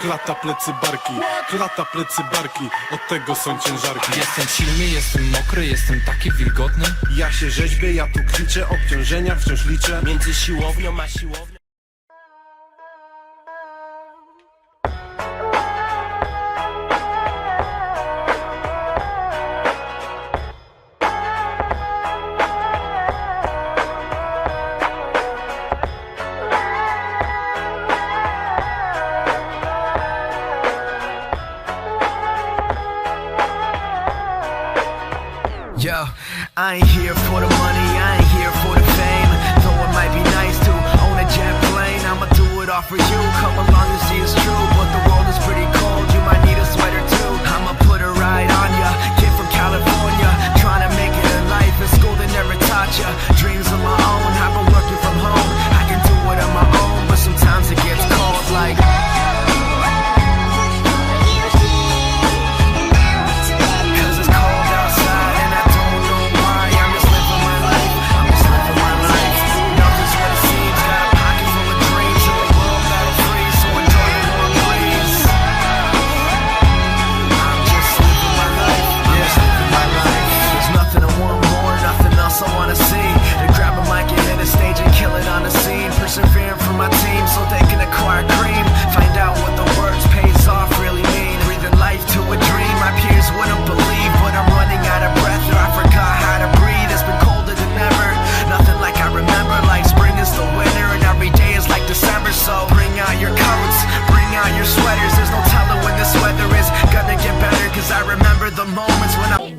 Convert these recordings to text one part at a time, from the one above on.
Klata plecy barki, klata plecy barki, od tego są ciężarki. Jestem silny, jestem mokry, jestem taki wilgotny. Ja się rzeźbię, ja tu kliczę, obciążenia wciąż liczę. Między siłownią a siłownią. Yo, I ain't here for the money, I ain't here for the moments when I...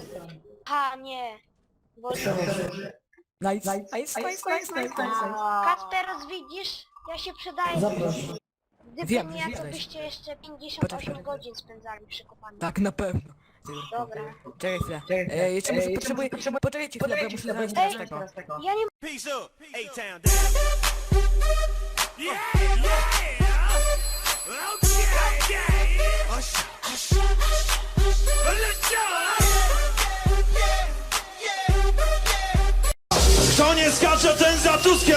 Panie. Bo... Nice, nice, nice, nice, nice, nice, nice. Kasperos, widzisz? Ja się przydaję. Zapraszam. Gdyby Wiem, nie, to byście jeszcze 58 Poczekaj. godzin spędzali przy kopaniu. Tak, na pewno. Dobra. Czekaj chwilę. E, jeszcze muszę, potrzebuję, poczekajcie chwilę, bo ja muszę znaleźć teraz tego. Ja nie Peace up, A-Town. Yeah, yeah. Okay. Skacze ten za Tuskiem